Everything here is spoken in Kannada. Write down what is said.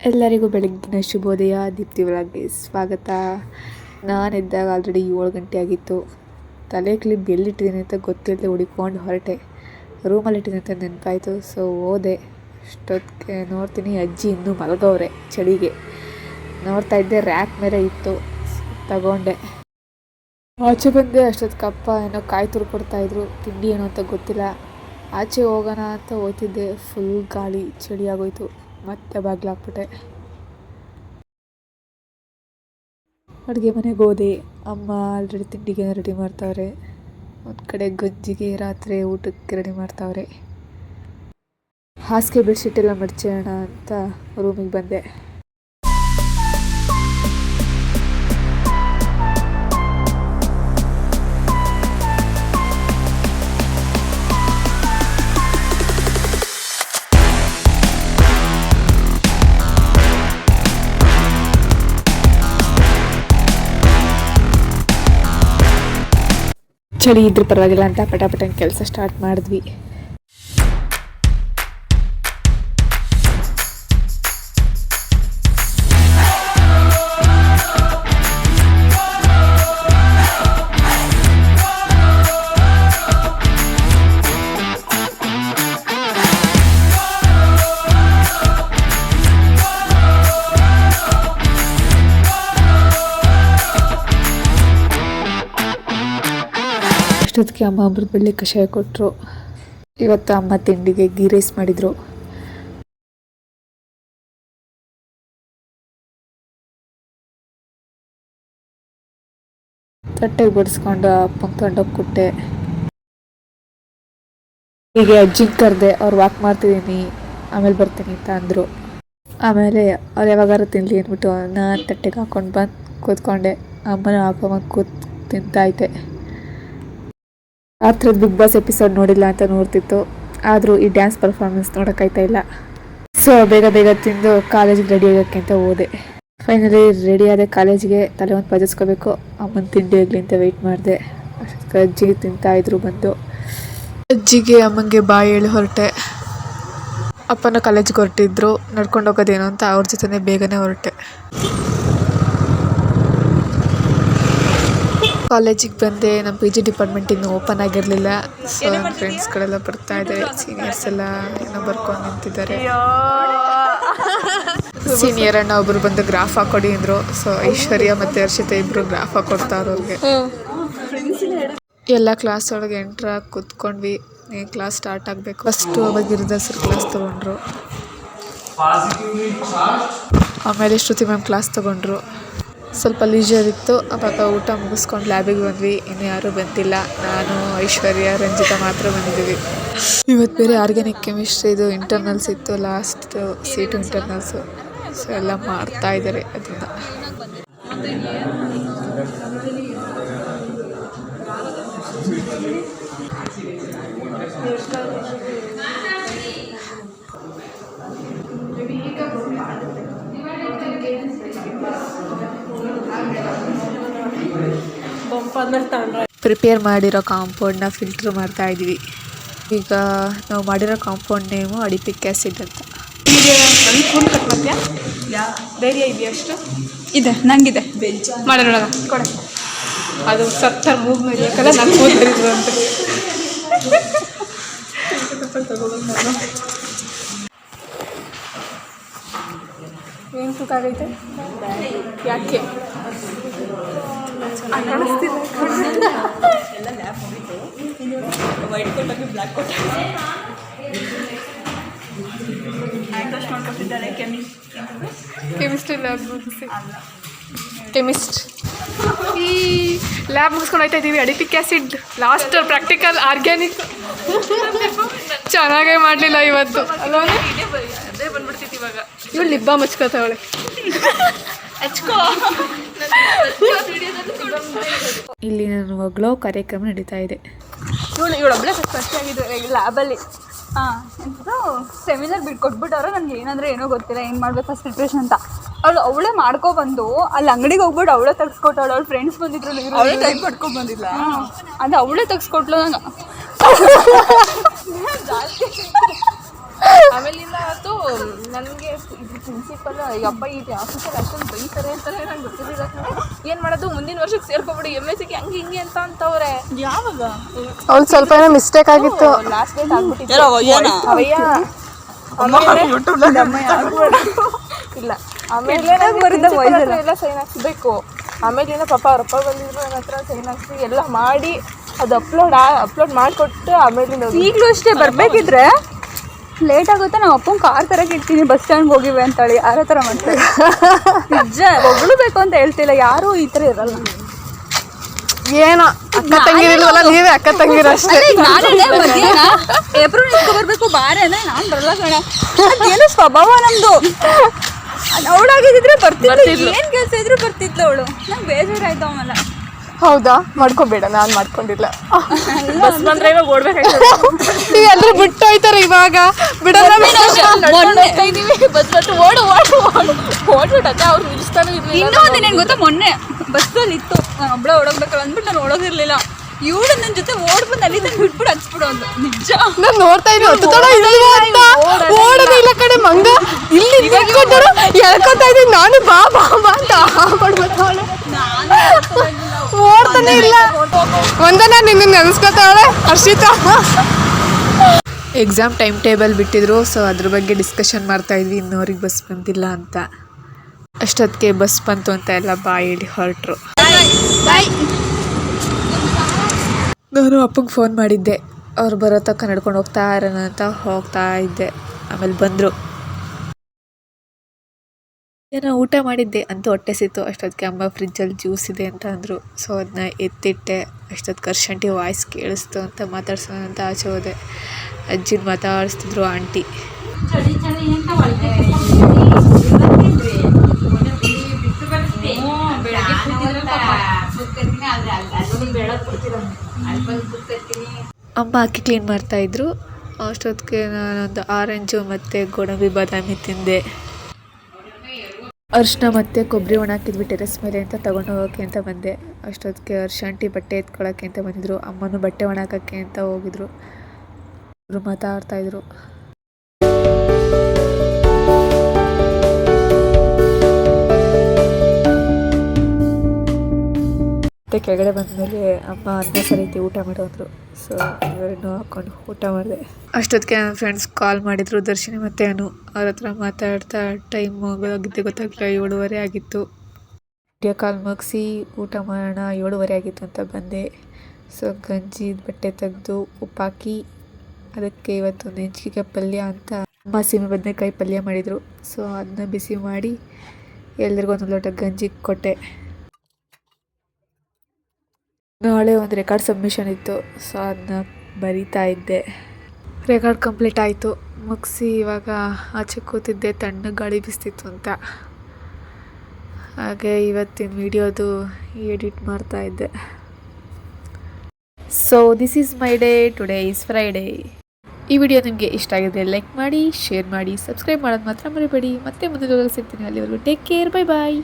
ಎಲ್ಲರಿಗೂ ಬೆಳಗ್ಗಿನ ಶುಭೋದಯ ದೀಪ್ತಿ ವ್ಲಾಗ್ಗೆ ಸ್ವಾಗತ. ನಾನಿದ್ದಾಗ ಆಲ್ರೆಡಿ ಏಳು ಗಂಟೆ ಆಗಿತ್ತು. ತಲೆ ಕ್ಲಿಪ್ ಎಲ್ಲಿಟ್ಟಿದ್ದೀನಿ ಅಂತ ಗೊತ್ತಿಲ್ಲದೆ ಹುಡುಕೊಂಡು ಹೊರಟೆ. ರೂಮಲ್ಲಿ ಇಟ್ಟಿದ್ದೀನಿ ಅಂತ ನೆನಪಾಯಿತು. ಸೊ ಓದೆ ಅಷ್ಟೊತ್ತಿಗೆ ನೋಡ್ತೀನಿ ಅಜ್ಜಿ ಇನ್ನೂ ಮಲಗವ್ರೆ ಚಳಿಗೆ. ನೋಡ್ತಾ ಇದ್ದೆ ರ್ಯಾಕ್ ಮೇಲೆ ಇತ್ತು. ತಗೊಂಡೆ. ಆಚೆ ಬಂದೆ ಅಷ್ಟೊತ್ತು ಅಪ್ಪ ಏನೋ ಕಾಯಿ ತುರ್ಕೊಡ್ತಾ ಇದ್ರು. ತಿಂಡಿ ಏನೋ ಅಂತ ಗೊತ್ತಿಲ್ಲ. ಆಚೆ ಹೋಗೋಣ ಅಂತ ಓದ್ತಿದ್ದೆ ಫುಲ್ ಗಾಳಿ, ಚಳಿ ಆಗೋಯ್ತು. ಮತ್ತೆ ಬಾಗಿಲಾಕ್ಬಿಟ್ಟೆ ಅಡುಗೆ ಮನೆಗೆ ಹೋದೆ. ಅಮ್ಮ ಆಲ್ರೆಡಿ ತಿಂಡಿಗೆ ರೆಡಿ ಮಾಡ್ತಾವ್ರೆ. ಒಂದು ಕಡೆ ಗಂಜಿಗೆ ರಾತ್ರಿ ಊಟಕ್ಕೆ ರೆಡಿ ಮಾಡ್ತಾವ್ರೆ. ಹಾಸಿಗೆ ಬೆಡ್ಶೀಟ್ ಎಲ್ಲ ಮಡ್ಚೋಣ ಅಂತ ರೂಮಿಗೆ ಬಂದೆ. ಚಳಿ ಇದ್ರೆ ಪರವಾಗಿಲ್ಲ ಅಂತ ಪಟಾಪಟನ್ ಕೆಲಸ ಸ್ಟಾರ್ಟ್ ಮಾಡಿದ್ವಿ. ಅಷ್ಟೊತ್ತಿಗೆ ಅಮ್ಮ ಅಮೃತ ಬಳ್ಳಿ ಕಷಾಯ ಕೊಟ್ಟರು ಇವತ್ತು ಅಮ್ಮ ತಿಂಡಿಗೆ ಗೀ ರೈಸ್ ಮಾಡಿದರು. ತಟ್ಟೆಗೆ ಬಡಿಸ್ಕೊಂಡು ಅಪ್ಪನ ತೊಗೊಂಡೋಗಿ ಕೊಟ್ಟೆ. ಹೀಗೆ ಅಜ್ಜಿಗೆ ಕರೆದೆ ಅವ್ರು ವಾಕ್ ಮಾಡ್ತಿದ್ದೀನಿ, ಆಮೇಲೆ ಬರ್ತೀನಿ ಅಂತ ಅಂದರು. ಆಮೇಲೆ ಅವ್ರು ಯಾವಾಗಾರು ತಿನ್ಲಿ ಅಂದ್ಬಿಟ್ಟು ನಾನು ತಟ್ಟೆಗೆ ಹಾಕೊಂಡು ಬಂದು ಕೂತ್ಕೊಂಡೆ. ಅಮ್ಮನ ಹಾಕೊಂಬಂದು ಕೂತ್ ತಿಂತಾಯಿದ್ದೆ ರಾತ್ರಿ ಬಿಗ್ ಬಾಸ್ ಎಪಿಸೋಡ್ ನೋಡಿಲ್ಲ ಅಂತ ನೋಡ್ತಿತ್ತು. ಆದರೂ ಈ ಡ್ಯಾನ್ಸ್ ಪರ್ಫಾರ್ಮೆನ್ಸ್ ನೋಡೋಕ್ಕಾಯ್ತಾ ಇಲ್ಲ. ಸೊ ಬೇಗ ಬೇಗ ತಿಂದು ಕಾಲೇಜಿಗೆ ರೆಡಿ ಆಗೋಕ್ಕೆ ಅಂತ ಹೋದೆ. ಫೈನಲಿ ರೆಡಿ ಆದ ಕಾಲೇಜಿಗೆ ತಲೆ ಒಂದು ಪಜಸ್ಕೋಬೇಕು. ಅಮ್ಮನ ತಿಂಡಿ ಆಗಲಿ ಅಂತ ವೆಯ್ಟ್ ಮಾಡಿದೆ. ಅಜ್ಜಿಗೆ ಅಜ್ಜಿ ತಿಂತಾ ಇದ್ರು ಬಂದು. ಅಜ್ಜಿಗೆ ಅಮ್ಮಂಗೆ ಬಾಯಿ ಹೇಳಿ ಹೊರಟೆ. ಅಪ್ಪನ ಕಾಲೇಜಿಗೆ ಹೊರಟಿದ್ರು. ನಡ್ಕೊಂಡು ಹೋಗೋದೇನು ಅಂತ ಅವ್ರ ಜೊತೆನೇ ಬೇಗನೆ ಹೊರಟೆ. ಕಾಲೇಜಿಗೆ ಬಂದೆ. ನಮ್ಮ ಪಿ ಜಿ ಡಿಪಾರ್ಟ್ಮೆಂಟ್ ಇನ್ನೂ ಓಪನ್ ಆಗಿರಲಿಲ್ಲ. ಸೊ ನನ್ನ ಫ್ರೆಂಡ್ಸ್ಗಳೆಲ್ಲ ಬರ್ತಾ ಇದ್ದಾರೆ ಸೀನಿಯರ್ಸ್ ಎಲ್ಲ ಏನೋ ಬರ್ಕೊಂಡು ನಿಂತಿದ್ದಾರೆ. ಸೀನಿಯರ್ ಅಣ್ಣ ಒಬ್ರು ಬಂದು ಗ್ರಾಫ್ ಹಾಕೊಡಿ ಅಂದರು. ಸೊ ಐಶ್ವರ್ಯ ಮತ್ತು ಹರ್ಷಿತ ಇಬ್ಬರು ಗ್ರಾಫ್ ಹಾಕೊಡ್ತಾ ಅವ್ರಿಗೆ. ಎಲ್ಲ ಕ್ಲಾಸ್ ಒಳಗೆ ಎಂಟ್ರಾಗಿ ಕೂತ್ಕೊಂಡ್ವಿ. ಕ್ಲಾಸ್ ಸ್ಟಾರ್ಟ್ ಆಗಬೇಕು. ಫಸ್ಟು ಅವಾಗ ಸರ್ ಕ್ಲಾಸ್ ತೊಗೊಂಡ್ರು. ಆಮೇಲೆ ಶ್ರುತಿ ಮ್ಯಾಮ್ ಕ್ಲಾಸ್ ತೊಗೊಂಡ್ರು. ಸ್ವಲ್ಪ ಲೀಜರ್ ಇತ್ತು. ಆವಾಗ ಊಟ ಮುಗಿಸ್ಕೊಂಡು ಲ್ಯಾಬಿಗೆ ಬಂದ್ವಿ. ಇನ್ನು ಯಾರೂ ಬಂದಿಲ್ಲ. ನಾನು, ಐಶ್ವರ್ಯ, ರಂಜಿತಾ ಮಾತ್ರ ಬಂದಿದ್ದೀವಿ. ಇವತ್ತು ಬೇರೆ ಆರ್ಗ್ಯಾನಿಕ್ ಕೆಮಿಸ್ಟ್ರಿದು ಇಂಟರ್ನಲ್ಸ್ ಇತ್ತು. ಲಾಸ್ಟ್ ಸೀಟು ಇಂಟರ್ನಲ್ಸು ಸೊ ಎಲ್ಲ ಮಾಡ್ತಾ ಇದ್ದಾರೆ ಅದನ್ನು. ಪ್ರಿಪೇರ್ ಮಾಡಿರೋ ಕಾಂಪೌಂಡ್ನ ಫಿಲ್ಟ್ರ್ ಮಾಡ್ತಾ ಇದ್ದೀವಿ ಈಗ ನಾವು ಮಾಡಿರೋ ಕಾಂಪೌಂಡ್ ನೇಮು ಅಡಿಪಿಕ್ ಆ್ಯಸಿಡ್ ಅಂತ. ಧೈರ್ಯ ಇದೆಯಾ ಅಷ್ಟು? ಇದೆ ನಂಗಿದೆ. ಮಾಡೋಣ ಕೊಡೆ. ಅದು ಸತ್ತ ಮೂಗ್ ಮೇಲೆ ನಾನು ಕೂತಿದ್ರು ಅಂತ. ಏನು ತೂಕ ಆಗೈತೆ? ಯಾಕೆ? ಆ, ಕಾಣಿಸ್ತಿಲ್ಲ. ಕೆಮಿಸ್ಟ್ರಿ ಲ್ಯಾಬ್ ಮುಗಿಸಿ. ಕೆಮಿಸ್ಟ್ ಈ ಲ್ಯಾಬ್ ಮುಗಿಸ್ಕೊಂಡು ಹೋಯ್ತಾ ಇದ್ದೀವಿ adipic acid last practical organic ಚೆನ್ನಾಗೇ ಮಾಡಲಿಲ್ಲ ಇವತ್ತು. ಅಲ್ವಾ? ಅದೇ ಬಂದ್ಬಿಡ್ತಿತ್ತು ಇವಾಗ. ಇವಳು ಲಿಬ್ಬ ಮಚ್ಕೋತಾವಳೆ. ಇಲ್ಲಿ ನನ್ನ ಗ್ಲೋ ಕಾರ್ಯಕ್ರಮ ನಡೀತಾ ಇದೆ. ಇವಳು ಇವಳೊಬ್ಳೆ ಫಸ್ಟ್ ಆಗಿದ್ದು ಲ್ಯಾಬಲ್ಲಿ ಹಾಂ. ಸೆಮಿನಾರ್ ಬಿಟ್ಟು ಕೊಟ್ಬಿಟ್ಟವ್ರೆ ನನಗೆ ಏನಂದ್ರೆ ಏನೋ ಗೊತ್ತಿಲ್ಲ ಏನು ಮಾಡ್ಬೇಕು ಫಸ್ಟ್ ಪ್ರಿಪ್ರೇಷನ್ ಅಂತ. ಅವಳು ಅವಳೇ ಮಾಡ್ಕೊಬಂದು ಅಲ್ಲಿ ಅಂಗಡಿಗೆ ಹೋಗ್ಬಿಟ್ಟು ಅವಳೇ ತಗ್ಸ್ಕೊಟ್ಟವಳು ಅವಳು ಫ್ರೆಂಡ್ಸ್ ಬಂದಿದ್ರು ಅವಳೇ ಟೈಮ್ ಪಡ್ಕೊಂಡು ಬಂದಿಲ್ಲ ಅದು ಅವಳೇ ತೆಗ್ಸ್ಕೊಟ್ಲು ನಂಗೆ ಆಮೇಲಿಂದ ಅದು ನನಗೆ ಇದು ಪ್ರಿನ್ಸಿಪಲ್ ಅಯ್ಯಪ್ಪ ಇದು ಆಫೀಸಲ್ಲಿ ಅಷ್ಟೊಂದು ಬೈತಾರೆ ಅಂತಾರೆ ನಂಗೆ ಗೊತ್ತಿರಲಿಲ್ಲ. ಏನು ಮಾಡೋದು? ಮುಂದಿನ ವರ್ಷಕ್ಕೆ ಸೇರ್ಕೊಬಿಡಿ ಎಂ ಎಸ್ ಸಿಗೆ ಹಂಗೆ ಹಿಂಗೆ ಅಂತ ಅಂತವ್ರೆ. ಯಾವಾಗ? ಅವ್ಳು ಸ್ವಲ್ಪ ಏನೋ ಮಿಸ್ಟೇಕ್ ಆಗಿತ್ತು. ಲಾಸ್ಟ್ ಡೇಟ್ ಆಗ್ಬಿಟ್ಟಿತ್ತು. ಅವಯ್ಯ ಇಲ್ಲ. ಆಮೇಲೆ ಎಲ್ಲ. ಸೈನ್ ಹಾಕ್ಸ್ಬೇಕು. ಆಮೇಲಿಂದ ಪಾಪ ಅವ್ರ ಅಪ್ಪ ಬಂದಿದ್ರು ನನ್ನ ಹತ್ರ ಸೈನ್ ಹಾಕ್ಸಿ ಎಲ್ಲ ಮಾಡಿ ಅದು ಅಪ್ಲೋಡ್ ಅಪ್ಲೋಡ್ ಮಾಡಿಕೊಟ್ಟು ಆಮೇಲಿಂದ ಈಗಲೂ ಅಷ್ಟೇ ಬರ್ಬೇಕಿದ್ರೆ? ಲೇಟ್ ಆಗುತ್ತೆ ನಾವು ಅಪ್ಪನ ಕಾರ್ ತರಕ್ಕೆ ಇರ್ತೀನಿ ಬಸ್ ಸ್ಟ್ಯಾಂಡ್ ಹೋಗಿವೆ ಅಂತೇಳಿ. ಯಾರ ಥರ ಮಾಡ್ತಾರೆ? ನಿಜ ಬೇಕು ಅಂತ ಹೇಳ್ತಿಲ್ಲ. ಯಾರೂ ಈ ಥರ ಇರಲ್ಲ. ಏನೋ ಅಕ್ಕ ತಂಗಿರಿಲ್ವಲ್ಲ ನೀವೇ ಅಕ್ಕ ತಂಗಿರ ಅಷ್ಟೇ ಎಬ್ರು ನಿಂತ್ಕೊ ಬರ್ಬೇಕು ಬಾರೆ ಅಂದ್ರೆ ನಾನು ಬರಲ್ಲ ಕಣ. ಏನು ಸ್ವಭಾವ ನಮ್ದು? ಅವಳಾಗಿದ್ರೆ ಬರ್ತಿದ್ಲು. ಏನ್ ಕೆಲಸ ಇದ್ರು ಬರ್ತಿದ್ಲು ಅವಳು. ನಂಗೆ ಬೇಜಾರಾಯ್ತು ಆಮೇಲೆ. ಹೌದಾ? ಮಾಡ್ಕೋಬೇಡ ನಾನು ಮಾಡ್ಕೊಂಡಿಲ್ಲ. ಬಸ್ ಬಂದ್ರೆ ಇವಾಗ ಹೋಯ್ತಾರೆ ಇವಾಗ. ಬಿಡಲ್ಲ ಬಸ್ ಬಂದು ಓಡು ಓಡು ಓಡು. ಓಡ್ಬಿಟ್ಟತ್ತೆ ಅವ್ರು ನಿಲ್ಲಿಸ್ತಾನೆ ಇರ್ಲಿಲ್ಲ. ಇನ್ನೂ ಒಂದು ಏನ್ ಗೊತ್ತಾ? ಮೊನ್ನೆ ಬಸ್ಸಲ್ಲಿ ಇತ್ತು ನಾನು ಒಬ್ಳೆ ಓಡೋಗ್ಬೇಕಲ್ಲ ಅಂದ್ಬಿಟ್ಟು ನಾನು ಓಡೋಗಿರ್ಲಿಲ್ಲ ಇವಳು ನನ್ನ ಜೊತೆ ಓಡ್ಬಂದು ಅಲ್ಲಿ ತಂದು ಬಿಟ್ಬಿಡು ಹಚ್ಬಿಡು ಅಂತ ನಿಜ? ನಾನು ನೋಡ್ತಾ ಅಂತ. ಓಡೋದೇ ಇಲ್ಲ. ಕಡೆ ಮಂಗ. ಇಲ್ಲಿ ಎಳ್ಕೊತಾ ಇದ್ದೀನಿ. ನಾನು ಬಾ ಬಾ ಬಾ ಅಂತ. ಹಾಕೊಡ್ಬೇಕಾವಳೆ ಇಲ್ಲ. ಒಂದನ ನಿನ್ನ ನೆನ್ಸ್ಕೊತಾಳೆ, ಹರ್ಷಿತಾ. ಎಕ್ಸಾಮ್ ಟೈಮ್ ಟೇಬಲ್ ಬಿಟ್ಟಿದ್ರು ಸೊ ಅದ್ರ ಬಗ್ಗೆ ಡಿಸ್ಕಷನ್ ಮಾಡ್ತಾ ಇದ್ವಿ, ಇನ್ನೋರಿಗೆ ಬಸ್ ಬಂದಿಲ್ಲ ಅಂತ. ಅಷ್ಟೊತ್ತಿಗೆ ಬಸ್ ಬಂತು ಅಂತ ಎಲ್ಲ ಬಾಯಿ ಹೇಳಿ ಹೊರಟ್ರು. ನಾನು ಅಪ್ಪಂಗೆ ಫೋನ್ ಮಾಡಿದ್ದೆ. ಅವ್ರು ಬರೋ ತಕ್ಕ ನಡ್ಕೊಂಡು ಹೋಗ್ತಾ ಇರೋಣ ಅಂತ ಹೋಗ್ತಾ ಇದ್ದೆ. ಆಮೇಲೆ ಬಂದರು. ಏನೋ ಊಟ ಮಾಡಿದ್ದೆ. ಅಂತೂ ಹೊಟ್ಟೆ ಸಿತ್ತು ಅಷ್ಟೊತ್ತಿಗೆ ಅಮ್ಮ ಫ್ರಿಜ್ಜಲ್ಲಿ ಜ್ಯೂಸ್ ಇದೆ ಅಂತ ಅಂದರು. ಸೊ ಅದನ್ನ ಎತ್ತಿಟ್ಟೆ. ಅಷ್ಟೊತ್ತು ಕರ್ಶಂಟಿ ವಾಯ್ಸ್ ಕೇಳಿಸ್ತು ಅಂತ ಮಾತಾಡ್ಸೋಣ ಅಂತ ಆಚೆ ಹೋದೆ. ಅಜ್ಜಿನ ಮಾತಾಡಿಸ್ತಿದ್ರು ಆಂಟಿ. ಅಮ್ಮ ಅಕ್ಕಿ ಕ್ಲೀನ್ ಮಾಡ್ತಾಯಿದ್ರು ಅಷ್ಟೊತ್ತಿಗೆ ನಾನೊಂದು ಆರೆಂಜು ಮತ್ತು ಗೋಡಂಬಿ, ಬಾದಾಮಿ ತಿಂದೆ. ಅರ್ಶಿನ ಮತ್ತು ಕೊಬ್ಬರಿ ಒಣ ಹಾಕಿದ್ವಿ ಟೆರೆಸ್ ಮೇಲೆ ಅಂತ ತಗೊಂಡು ಹೋಗೋಕ್ಕೆ ಅಂತ ಬಂದೆ. ಅಷ್ಟೊತ್ತಿಗೆ ಅರ್ಶಂಟಿ ಬಟ್ಟೆ ಎತ್ಕೊಳ್ಳೋಕ್ಕೆ ಅಂತ ಬಂದಿದ್ರು. ಅಮ್ಮನೂ ಬಟ್ಟೆ ಒಣ ಹಾಕೋಕ್ಕೆ ಅಂತ ಹೋಗಿದ್ರು. ಅವರು ಮಾತಾಡ್ತಾಯಿದ್ರು ಕೆಳಗಡೆ ಬಂದಮೇಲೆ ಅಮ್ಮ ಅನ್ನ ಸರಿತಿ ಊಟ ಮಾಡೋದ್ರು. ಸೊ ಇವೆರಡನ್ನೂ ಹಾಕ್ಕೊಂಡು ಊಟ ಮಾಡಿದೆ. ಅಷ್ಟೊತ್ತಿಗೆ ನನ್ನ ಫ್ರೆಂಡ್ಸ್ ಕಾಲ್ ಮಾಡಿದರು ದರ್ಶಿನಿ ಮತ್ತು ಅನು. ಅವ್ರ ಹತ್ರ ಮಾತಾಡ್ತಾ ಟೈಮ್ ಹೋಗೋದಾಗಿದ್ದೆ ಗೊತ್ತಾಗಲಿಲ್ಲ ಏಳುವರೆ ಆಗಿತ್ತು. ವಿಡಿಯೋ ಕಾಲ್ ಮುಗಿಸಿ ಊಟ ಮಾಡೋಣ ಏಳುವರೆ ಆಗಿತ್ತು ಅಂತ ಬಂದೆ. ಸೊ ಗಂಜಿ ಬಟ್ಟೆ ತೆಗೆದು ಉಪ್ಪಾಕಿ ಅದಕ್ಕೆ ಇವತ್ತು ನೆಂಚಿಗೆ ಪಲ್ಯ ಅಂತ ಅಮ್ಮ ಸೀಮೆ ಬದನೆಕಾಯಿ ಪಲ್ಯ ಮಾಡಿದರು. ಸೊ ಅದನ್ನ ಬಿಸಿ ಮಾಡಿ ಎಲ್ರಿಗೂ ಒಂದು ಲೋಟ ಗಂಜಿ ಕೊಟ್ಟೆ. ನಾಳೆ ಒಂದು ರೆಕಾರ್ಡ್ ಸಬ್ಮಿಷನ್ ಇತ್ತು, ಸೊ ಅದನ್ನ ಬರಿತಾ ಇದ್ದೆ. ರೆಕಾರ್ಡ್ ಕಂಪ್ಲೀಟ್ ಆಯಿತು. ಮುಗಿಸಿ ಇವಾಗ ಆಚೆ ಕೂತಿದ್ದೆ, ತಣ್ಣಗೆ ಗಾಳಿ ಬಿಸ್ತಿತ್ತು ಅಂತ. ಹಾಗೆ ಇವತ್ತಿನ ವಿಡಿಯೋದು ಎಡಿಟ್ ಮಾಡ್ತಾ ಇದ್ದೆ. So this is my day today is Friday ಈ ವಿಡಿಯೋ ನಿಮಗೆ ಇಷ್ಟ ಆಗಿದೆ ಲೈಕ್ ಮಾಡಿ ಶೇರ್ ಮಾಡಿ ಸಬ್ಸ್ಕ್ರೈಬ್ ಮಾಡೋದು ಮಾತ್ರ ಮರಿಬೇಡಿ. ಮತ್ತೆ ಮುಂದೆ ಸಿಗ್ತೀನಿ. ಅಲ್ಲಿವರೆಗೂ ಟೇಕ್ ಕೇರ್ ಬೈ ಬಾಯ್